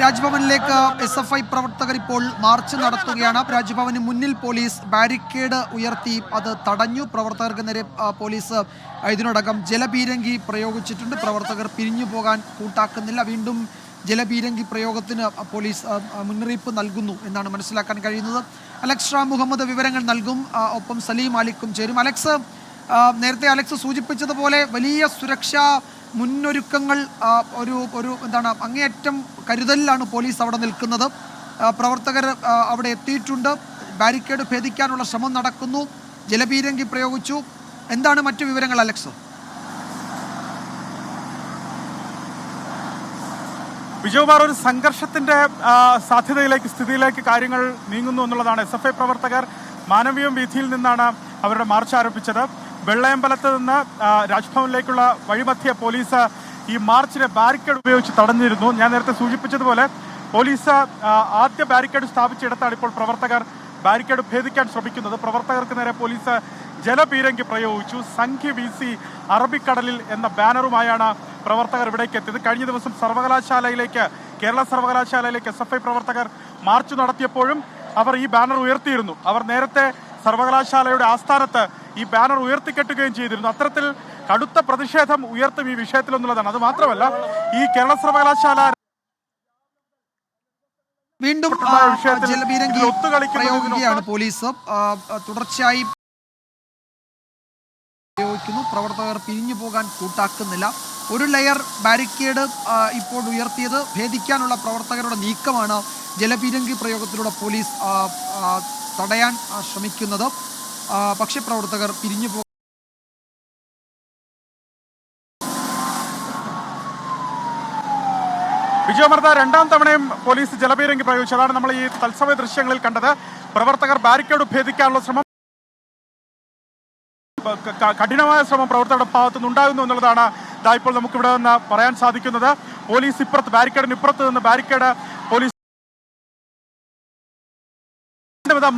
രാജ്ഭവനിലേക്ക് S F I പ്രവർത്തകർ ഇപ്പോൾ March നടത്തുകയാണ്. രാജ്ഭവന് മുന്നിൽ പോലീസ് ബാരിക്കേഡ് ഉയർത്തി. അത് തടഞ്ഞു. പ്രവർത്തകർക്ക് നേരെ പോലീസ് ഇതിനോടകം ജലപീരങ്കി പ്രയോഗിച്ചിട്ടുണ്ട്. പ്രവർത്തകർ പിരിഞ്ഞു പോകാൻ കൂട്ടാക്കുന്നില്ല. വീണ്ടും ജലപീരങ്കി പ്രയോഗത്തിന് പോലീസ് മുന്നറിയിപ്പ് നൽകുന്നു എന്നാണ് മനസ്സിലാക്കാൻ കഴിയുന്നത്. അലക്സ് മുഹമ്മദ് വിവരങ്ങൾ നൽകും. ഒപ്പം സലീം അലിക്കും ചേരും. അലക്സ് നേരത്തെ അലക്സ് സൂചിപ്പിച്ചതുപോലെ വലിയ സുരക്ഷാ മുന്നൊരുക്കങ്ങൾ ഒരു ഒരു എന്താണ് അങ്ങേയറ്റം കരുതലിലാണ് പോലീസ് അവിടെ നിൽക്കുന്നത്. പ്രവർത്തകർ അവിടെ എത്തിയിട്ടുണ്ട്. ബാരിക്കേഡ് ഭേദിക്കാനുള്ള ശ്രമം നടക്കുന്നു. ജലപീരങ്കി പ്രയോഗിച്ചു. എന്താണ് മറ്റു വിവരങ്ങൾ അലക്സ്? വിജയകുമാർ ഒരു സംഘർഷത്തിന്റെ സാധ്യതയിലേക്ക് സ്ഥിതിയിലേക്ക് കാര്യങ്ങൾ നീങ്ങുന്നു എന്നുള്ളതാണ് എസ് പ്രവർത്തകർ മാനവീയം വീഥിയിൽ നിന്നാണ് അവരുടെ മാർച്ച് ആരംഭിച്ചത്. വെള്ളയമ്പലത്ത് നിന്ന് രാജ്ഭവനിലേക്കുള്ള വഴിമധ്യ പോലീസ് ഈ മാർച്ചിനെ ബാരിക്കേഡ് ഉപയോഗിച്ച് തടഞ്ഞിരുന്നു. ഞാൻ നേരത്തെ സൂചിപ്പിച്ചതുപോലെ പോലീസ് ആദ്യ ബാരിക്കേഡ് സ്ഥാപിച്ചിടത്താണ് ഇപ്പോൾ പ്രവർത്തകർ ബാരിക്കേഡ് ഭേദിക്കാൻ ശ്രമിക്കുന്നത്. പ്രവർത്തകർക്ക് നേരെ പോലീസ് ജലപീരങ്കി പ്രയോഗിച്ചു. സംഖ്യ വീസി അറബിക്കടലിൽ എന്ന ബാനറുമായാണ് പ്രവർത്തകർ ഇവിടേക്ക് എത്തിയത്. കഴിഞ്ഞ ദിവസം സർവകലാശാലയിലേക്ക് കേരള സർവകലാശാലയിലേക്ക് എസ് പ്രവർത്തകർ മാർച്ച് നടത്തിയപ്പോഴും അവർ ഈ ബാനർ ഉയർത്തിയിരുന്നു. അവർ നേരത്തെ സർവകലാശാലയുടെ ആസ്ഥാനത്ത് ഈ ബാനർ ഉയർത്തിക്കെട്ടുകയും ചെയ്തിരുന്നു. അത്തരത്തിൽ കടുത്ത പ്രതിഷേധം ഉയർത്തും ഈ വിഷയത്തിൽ എന്നുള്ളതാണ് അത് മാത്രമല്ല ഈ കേരള സർവകലാശാല വീണ്ടും ജലപീരങ്കി പ്രയോഗിക്കുകയാണ് പോലീസ്. തുടർച്ചയായി പ്രയോഗിക്കുന്നു പ്രവർത്തകർ പിരിഞ്ഞു പോകാൻ കൂട്ടാക്കുന്നില്ല. ഒരു ലെയർ ബാരിക്കേഡ് ഇപ്പോൾ ഉയർത്തിയത് ഭേദിക്കാനുള്ള പ്രവർത്തകരുടെ നീക്കമാണ് ജലപീരങ്കി പ്രയോഗത്തിലൂടെ പോലീസ് തടയാൻ ശ്രമിക്കുന്നത്. പക്ഷേ പ്രവർത്തകർ പിരിഞ്ഞു പോ വിജയമർദ്ദ രണ്ടാം തവണയും പോലീസ് ജലപീരങ്കി പ്രയോഗിച്ചു. അതാണ് നമ്മൾ ഈ തത്സമയ ദൃശ്യങ്ങളിൽ കണ്ടത്. പ്രവർത്തകർ ബാരിക്കേഡ് ഭേദിക്കാനുള്ള ശ്രമം കഠിനമായ ശ്രമം പ്രവർത്തകരുടെ ഭാഗത്തു നിന്നുണ്ടാകുന്നു എന്നുള്ളതാണ് ഇതാ ഇപ്പോൾ നമുക്ക് ഇവിടെ നിന്ന് പറയാൻ സാധിക്കുന്നത്. പോലീസ് ഇപ്പുറത്ത് ബാരിക്കേഡിന് ഇപ്പുറത്ത് നിന്ന് ബാരിക്കേഡ് പോലീസ്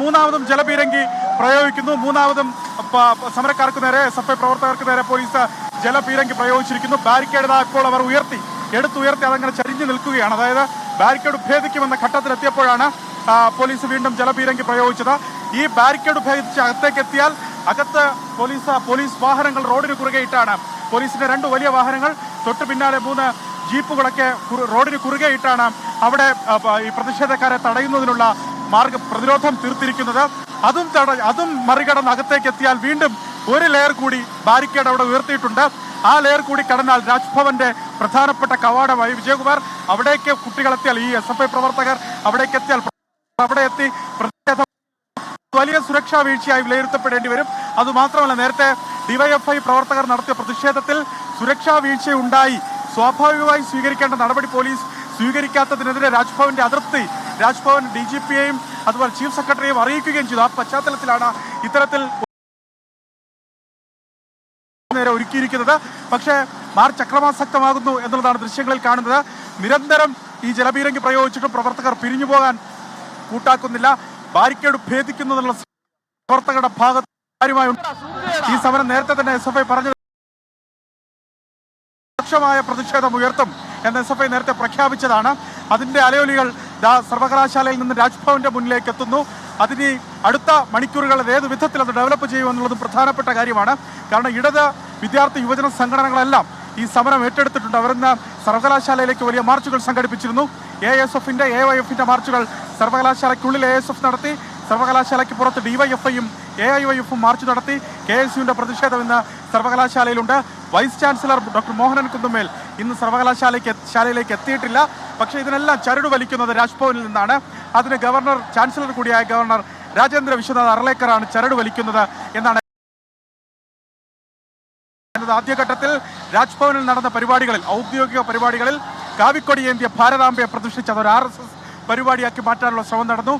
മൂന്നാമതും ജലപീരങ്കി പ്രയോഗിക്കുന്നു. മൂന്നാമതും സമരക്കാർക്ക് നേരെ എസ് എഫ് ഐ പ്രവർത്തകർക്ക് നേരെ പോലീസ് ജലപീരങ്കി പ്രയോഗിച്ചിരിക്കുന്നു. ബാരിക്കേഡ് ഇപ്പോൾ അവർ ഉയർത്തി എടുത്തുയർത്തി അതങ്ങനെ ചരിഞ്ഞു നിൽക്കുകയാണ്. അതായത് ബാരിക്കേഡ് ഭേദിക്കുമെന്ന ഘട്ടത്തിലെത്തിയപ്പോഴാണ് പോലീസ് വീണ്ടും ജലപീരങ്കി പ്രയോഗിച്ചത്. ഈ ബാരിക്കേഡ് ഭേദിച്ച് അകത്തേക്ക് എത്തിയാൽ അകത്ത് പോലീസ് പോലീസ് വാഹനങ്ങൾ റോഡിന് കുറുകെ ഇട്ടാണ്. പോലീസിന്റെ രണ്ട് വലിയ വാഹനങ്ങൾ തൊട്ടു പിന്നാലെ മൂന്ന് ജീപ്പുകളൊക്കെ റോഡിന് കുറുകെ ഇട്ടാണ് അവിടെ ഈ പ്രതിഷേധക്കാരെ തടയുന്നതിനുള്ള മാർഗ പ്രതിരോധം തീർത്തിരിക്കുന്നത്. അതും തട അതും മറികടന്ന് അകത്തേക്ക് എത്തിയാൽ വീണ്ടും ഒരു ലെയർ കൂടി ബാരിക്കേഡ് അവിടെ ഉയർത്തിയിട്ടുണ്ട്. ആ ലെയർ കൂടി കടന്നാൽ രാജ്ഭവന്റെ പ്രധാനപ്പെട്ട കവാടമായി വിജയകുമാർ അവിടേക്ക് കുട്ടികളെത്തിയാൽ ഈ എസ് എഫ് ഐ പ്രവർത്തകർ അവിടേക്ക് എത്തിയാൽ അവിടെ എത്തി സുരക്ഷാ വീഴ്ചയായി വിലയിരുത്തപ്പെടേണ്ടി വരും. അതുമാത്രമല്ല നേരത്തെ ഡിവൈഎഫ്ഐ പ്രവർത്തകർ നടത്തിയ പ്രതിഷേധത്തിൽ സുരക്ഷാ വീഴ്ച ഉണ്ടായി സ്വാഭാവികമായി സ്വീകരിക്കേണ്ട നടപടി പോലീസ് സ്വീകരിക്കാത്തതിനെതിരെ രാജ്ഭവന്റെ അതിർത്തി രാജ്ഭവൻ ഡി ജി പിയെയും അതുപോലെ ചീഫ് സെക്രട്ടറിയെയും അറിയിക്കുകയും ചെയ്തു. ആ പശ്ചാത്തലത്തിലാണ് ഇത്തരത്തിൽ നേരെ ഒരുക്കിയിരിക്കുന്നത്. പക്ഷേ മാർച്ച് അക്രമാസക്തമാകുന്നു എന്നുള്ളതാണ് ദൃശ്യങ്ങളിൽ കാണുന്നത്. നിരന്തരം ഈ ജലപീരങ്കി പ്രയോഗിച്ചിട്ടും പ്രവർത്തകർ പിരിഞ്ഞു പോകാൻ കൂട്ടാക്കുന്നില്ല. ബാരിക്കേഡ് ഭേദിക്കുന്നതിനുള്ള പ്രവർത്തകരുടെ ഭാഗത്ത് കാര്യമായി ഈ സമരം നേരത്തെ തന്നെ എസ് എഫ് ഐ പറഞ്ഞത് രൂക്ഷമായ പ്രതിഷേധം ഉയർത്തും എന്ന് എസ് എഫ് ഐ നേരത്തെ പ്രഖ്യാപിച്ചതാണ്. അതിന്റെ അലയൊലികൾ സർവകലാശാലയിൽ നിന്ന് രാജ്ഭവന്റെ മുന്നിലേക്ക് എത്തുന്നു. അതിന് അടുത്ത മണിക്കൂറുകൾ ഏത് വിധത്തിൽ അത് ഡെവലപ്പ് ചെയ്യുമെന്നുള്ളതും പ്രധാനപ്പെട്ട കാര്യമാണ്. കാരണം ഇടത് വിദ്യാർത്ഥി യുവജന സംഘടനകളെല്ലാം ഈ സമരം ഏറ്റെടുത്തിട്ടുണ്ട്. അവരിന്ന് സർവകലാശാലയിലേക്ക് വലിയ മാർച്ചുകൾ സംഘടിപ്പിച്ചിരുന്നു. എ എസ് എഫിന്റെ എ വൈ എഫിന്റെ മാർച്ചുകൾ സർവകലാശാലയ്ക്കുള്ളിൽ എ എസ് എഫ് നടത്തി. സർവകലാശാലയ്ക്ക് പുറത്ത് ഡിവൈഎഫ്ഐയും എ ഐ വൈ എഫും മാർച്ച് നടത്തി കെ എസ് യുവിന്റെ പ്രതിഷേധം ഇന്ന് സർവകലാശാലയിലുണ്ട്. Vice chancellor doctor Mohanan Kunnumel ഇന്ന് സർവകലാശാലയ്ക്ക് ശാലയിലേക്ക് എത്തിയിട്ടില്ല. പക്ഷേ ഇതിനെല്ലാം ചരട് വലിക്കുന്നത് രാജ്ഭവനിൽ നിന്നാണ്. അതിന് ഗവർണർ ചാൻസലർ കൂടിയായ ഗവർണർ രാജേന്ദ്ര വിശ്വനാഥ് അർലേക്കറാണ് ചരട് വലിക്കുന്നത് എന്നാണ്. ആദ്യഘട്ടത്തിൽ രാജ്ഭവനിൽ നടന്ന പരിപാടികളിൽ ഔദ്യോഗിക പരിപാടികളിൽ കാവിക്കൊടി ഏന്തിയ ഭാരതാംബയെ പ്രതിഷ്ഠിച്ചത് ഒരു ആർ എസ് എസ് പരിപാടിയാക്കി മാറ്റാനുള്ള ശ്രമം നടന്നു.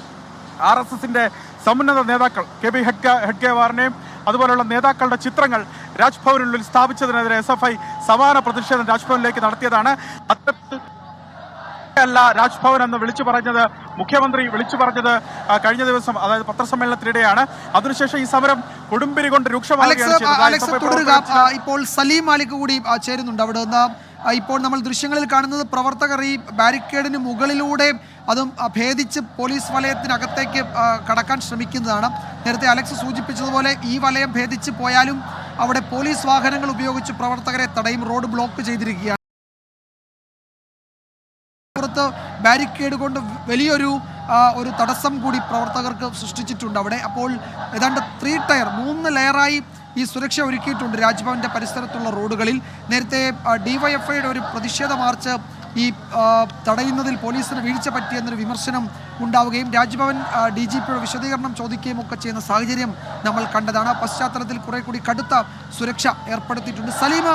ആർ എസ് എസിന്റെ സമുന്നത നേതാക്കൾ കെ ബി ഹെഡ് ഹെഡ്ഗേവാറിനെയും അതുപോലുള്ള നേതാക്കളുടെ ചിത്രങ്ങൾ രാജ്ഭവനുള്ളിൽ സ്ഥാപിച്ചതിനെതിരെ എസ് എഫ് ഐ സമാന പ്രതിഷേധം രാജ്ഭവനിലേക്ക് നടത്തിയതാണ്. അത്തരത്തിൽ അല്ല രാജ്ഭവൻ എന്ന് വിളിച്ചു പറഞ്ഞത് മുഖ്യമന്ത്രി വിളിച്ചു പറഞ്ഞത് കഴിഞ്ഞ ദിവസം അതായത് പത്രസമ്മേളനത്തിനിടെയാണ്. അതിനുശേഷം ഈ സമരം കൊടുമ്പിരി കൊണ്ട് രൂക്ഷമാണ് ഇപ്പോൾ സലീം മാലിക് കൂടി ചേരുന്നുണ്ട് അവിടെ നിന്ന് ഇപ്പോൾ നമ്മൾ ദൃശ്യങ്ങളിൽ കാണുന്നത് പ്രവർത്തകർ ഈ ബാരിക്കേഡിന് മുകളിലൂടെ അതും ഭേദിച്ച് പോലീസ് വലയത്തിനകത്തേക്ക് കടക്കാൻ ശ്രമിക്കുന്നതാണ്. നേരത്തെ അലക്സ് സൂചിപ്പിച്ചതുപോലെ ഈ വലയം ഭേദിച്ച് പോയാലും അവിടെ പോലീസ് വാഹനങ്ങൾ ഉപയോഗിച്ച് പ്രവർത്തകരെ തടയും റോഡ് ബ്ലോക്ക് ചെയ്തിരിക്കുകയാണ്. ബാരിക്കേഡ് കൊണ്ട് വലിയൊരു ഒരു തടസ്സം കൂടി പ്രവർത്തകർക്ക് സൃഷ്ടിച്ചിട്ടുണ്ട് അവിടെ. അപ്പോൾ ഏതാണ്ട് ത്രീ ടയർ മൂന്ന് ലെയറായി ഈ സുരക്ഷ ഒരുക്കിയിട്ടുണ്ട് രാജ്ഭവന്റെ പരിസരത്തുള്ള റോഡുകളിൽ. നേരത്തെ ഡിവൈഎഫ്ഐയുടെ ഒരു പ്രതിഷേധ മാർച്ച് ഈ തടയുന്നതിൽ പോലീസിന് വീഴ്ച പറ്റിയെന്നൊരു വിമർശനം ഉണ്ടാവുകയും രാജ്ഭവൻ ഡി ജി പിയുടെ വിശദീകരണം ചോദിക്കുകയും ഒക്കെ ചെയ്യുന്ന സാഹചര്യം നമ്മൾ കണ്ടതാണ്. പശ്ചാത്തലത്തിൽ കുറെ കൂടി കടുത്ത സുരക്ഷ ഏർപ്പെടുത്തിയിട്ടുണ്ട്. സലീമ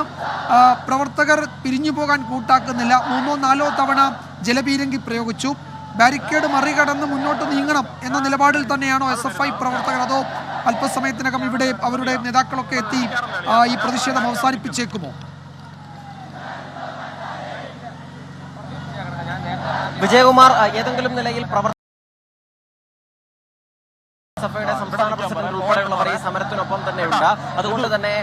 പ്രവർത്തകർ പിരിഞ്ഞു പോകാൻ കൂട്ടാക്കുന്നില്ല. മൂന്നോ നാലോ തവണ ജലപീരങ്കി പ്രയോഗിച്ചു. ബാരിക്കേഡ് മറികടന്ന് മുന്നോട്ട് നീങ്ങണം എന്ന നിലപാടിൽ തന്നെയാണോ എസ് എഫ് ഐ പ്രവർത്തകർ? അതോ അല്പസമയത്തിനകം ഇവിടെ അവരുടെ നേതാക്കളൊക്കെ എത്തി ഈ പ്രതിഷേധം അവസാനിപ്പിച്ചേക്കുമോ? വിജയകുമാർ ഏതെങ്കിലും നിലയിൽ പ്രവർത്തന സംസ്ഥാന പ്രസിഡന്റ് തന്നെയുണ്ട് അതുകൊണ്ട് തന്നെ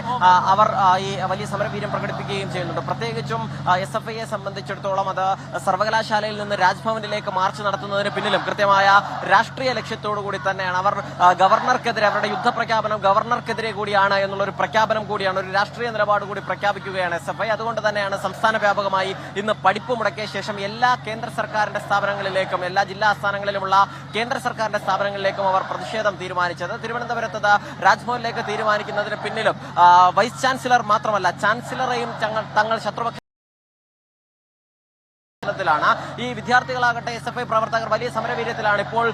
അവർ ഈ വലിയ സമരവീര്യം പ്രകടിപ്പിക്കുകയും ചെയ്യുന്നുണ്ട്. പ്രത്യേകിച്ചും എസ് എഫ് ഐയെ സംബന്ധിച്ചിടത്തോളം അത് സർവകലാശാലയിൽ നിന്ന് രാജ്ഭവനിലേക്ക് മാർച്ച് നടത്തുന്നതിന് പിന്നിലും കൃത്യമായ രാഷ്ട്രീയ ലക്ഷ്യത്തോടു കൂടി തന്നെയാണ്. അവർ ഗവർണർക്കെതിരെ അവരുടെ യുദ്ധപ്രഖ്യാപനം ഗവർണർക്കെതിരെ കൂടിയാണ് എന്നുള്ള ഒരു പ്രഖ്യാപനം കൂടിയാണ് ഒരു രാഷ്ട്രീയ നിലപാട് കൂടി പ്രഖ്യാപിക്കുകയാണ് എസ് എഫ് ഐ അതുകൊണ്ട് തന്നെയാണ് സംസ്ഥാന വ്യാപകമായി ഇന്ന് പഠിപ്പ് മുടക്കിയ ശേഷം എല്ലാ കേന്ദ്ര സർക്കാരിന്റെ സ്ഥാപനങ്ങളിലേക്കും എല്ലാ ജില്ലാ ആസ്ഥാനങ്ങളിലുമുള്ള കേന്ദ്ര സർക്കാരിന്റെ സ്ഥാപനങ്ങളിലേക്കും അവർ പ്രതിഷേധം തീരുമാനിച്ചത്. തിരുവനന്തപുരത്ത് രാജ്ഭവനിലേക്ക് രാജ്ഭവനിലേക്ക് തീരുമാനിക്കുന്നതിന് പിന്നിലും. വൈസ് ചാൻസലർ മാത്രമല്ല ചാൻസലറെയും തങ്ങൾ ശത്രുപക്ഷ ത്തിലാണ് ഈ വിദ്യാർത്ഥികളാകട്ടെ എസ് എഫ് ഐ പ്രവർത്തകർ വലിയ സമരവീര്യത്തിലാണ്. ഇപ്പോൾ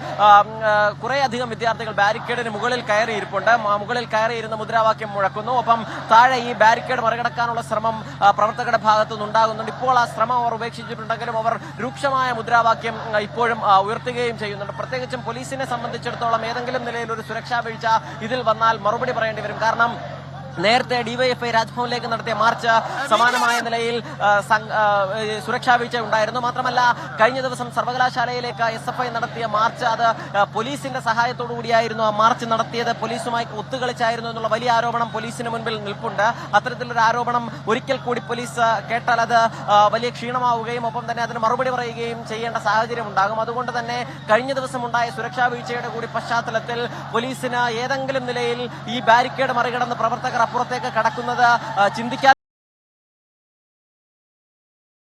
കുറെ അധികം വിദ്യാർത്ഥികൾ ബാരിക്കേഡിന് മുകളിൽ കയറിയിരിപ്പുണ്ട്. മുകളിൽ കയറിയിരുന്ന് മുദ്രാവാക്യം മുഴക്കുന്നു. ഒപ്പം താഴെ ഈ ബാരിക്കേഡ് മറികടക്കാനുള്ള ശ്രമം പ്രവർത്തകരുടെ ഭാഗത്തു നിന്നുണ്ടാകുന്നുണ്ട് ഇപ്പോൾ ആ ശ്രമം അവർ ഉപേക്ഷിച്ചിട്ടുണ്ടെങ്കിലും അവർ രൂക്ഷമായ മുദ്രാവാക്യം ഇപ്പോഴും ഉയർത്തുകയും ചെയ്യുന്നുണ്ട്. പ്രത്യേകിച്ചും പോലീസിനെ സംബന്ധിച്ചിടത്തോളം ഏതെങ്കിലും നിലയിൽ ഒരു സുരക്ഷാ വീഴ്ച ഇതിൽ വന്നാൽ മറുപടി പറയേണ്ടി വരും. കാരണം നേരത്തെ ഡിവൈഎഫ്ഐ രാജ്ഭവനിലേക്ക് നടത്തിയ മാർച്ച് സമാനമായ നിലയിൽ സുരക്ഷാ വീഴ്ച ഉണ്ടായിരുന്നു. മാത്രമല്ല കഴിഞ്ഞ ദിവസം സർവകലാശാലയിലേക്ക് എസ് എഫ് ഐ നടത്തിയ മാർച്ച് അത് പോലീസിന്റെ സഹായത്തോടു കൂടിയായിരുന്നു ആ മാർച്ച് നടത്തിയത്. പോലീസുമായി ഒത്തുകളിച്ചായിരുന്നു എന്നുള്ള വലിയ ആരോപണം പോലീസിന് മുൻപിൽ നിൽപ്പുണ്ട്. അത്തരത്തിലൊരു ആരോപണം ഒരിക്കൽ കൂടി പോലീസ് കേട്ടാൽ അത് വലിയ ക്ഷീണമാവുകയും ഒപ്പം തന്നെ അതിന് മറുപടി പറയുകയും ചെയ്യേണ്ട സാഹചര്യം ഉണ്ടാകും. അതുകൊണ്ട് തന്നെ കഴിഞ്ഞ ദിവസം ഉണ്ടായ സുരക്ഷാ വീഴ്ചയുടെ കൂടി പശ്ചാത്തലത്തിൽ പോലീസിന് ഏതെങ്കിലും നിലയിൽ ഈ ബാരിക്കേഡ് മറികടന്ന് പ്രവർത്തകർ അപ്പുറത്തേക്ക് കടക്കുന്നത് ചിന്തിക്കാൻ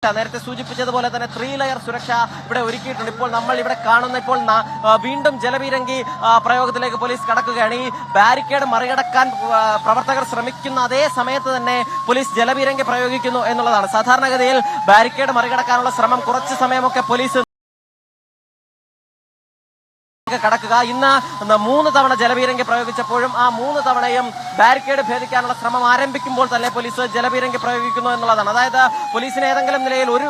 നേരത്തെ സൂചിപ്പിച്ചതുപോലെ തന്നെ ത്രീ ലെയർ സുരക്ഷ ഇവിടെ ഒരുക്കിയിട്ടുണ്ട്. ഇപ്പോൾ നമ്മൾ ഇവിടെ കാണുന്ന ഇപ്പോൾ വീണ്ടും ജലപീരങ്കി പ്രയോഗത്തിലേക്ക് പോലീസ് കടക്കുകയാണ്. ഈ ബാരിക്കേഡ് മറികടക്കാൻ പ്രവർത്തകർ ശ്രമിക്കുന്ന അതേ സമയത്ത് തന്നെ പോലീസ് ജലപീരങ്കി പ്രയോഗിക്കുന്നു എന്നുള്ളതാണ്. സാധാരണഗതിയിൽ ബാരിക്കേഡ് മറികടക്കാനുള്ള ശ്രമം കുറച്ച് സമയമൊക്കെ പോലീസ് കടക്കുക. ഇന്ന് മൂന്ന് തവണ ജലപീരങ്കി പ്രയോഗിച്ചപ്പോഴും ആ മൂന്ന് തവണയും ബാരിക്കേഡ് ഭേദിക്കാനുള്ള ശ്രമം ആരംഭിക്കുമ്പോൾ തന്നെ പോലീസ് ജലപീരങ്കി പ്രയോഗിക്കുന്നു എന്നുള്ളതാണ്. അതായത് പോലീസിന് ഏതെങ്കിലും നിലയിൽ ഒരു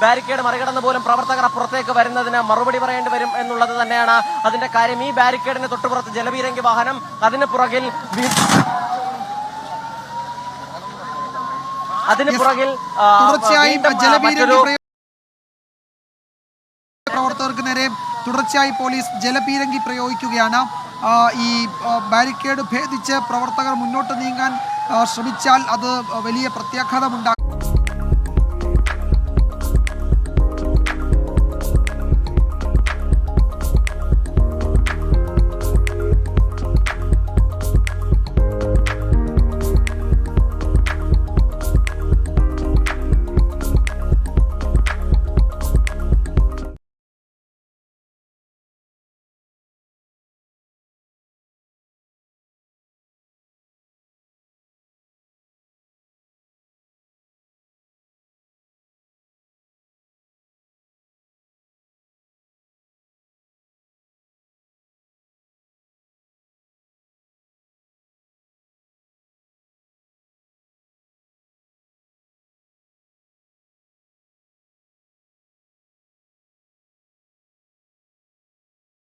ബാരിക്കേഡ് മറികടന്ന് പോലും പ്രവർത്തകർ അപ്പുറത്തേക്ക് വരുന്നതിന് മറുപടി പറയേണ്ടി വരും എന്നുള്ളത് തന്നെയാണ് അതിന്റെ കാര്യം. ഈ ബാരിക്കേഡിന് തൊട്ടുപുറത്ത് ജലപീരങ്കി വാഹനം അതിന് പുറകിൽ അതിന് പുറകിൽ ആ, തുടർച്ചയായി വീണ്ടും, ആ, ജലപീരങ്കി മറ്റൊരു പ്രയോ- പ്രവർത്തകർക്ക് നേരെ തുടർച്ചയായി പോലീസ് ജലപീരങ്കി പ്രയോഗിക്കുകയാണ്. ഈ ബാരിക്കേഡ് ഭേദിച്ച് പ്രവർത്തകർ മുന്നോട്ട് നീങ്ങാൻ ശ്രമിച്ചാൽ അത് വലിയ പ്രത്യാഘാതമുണ്ടാക്കും.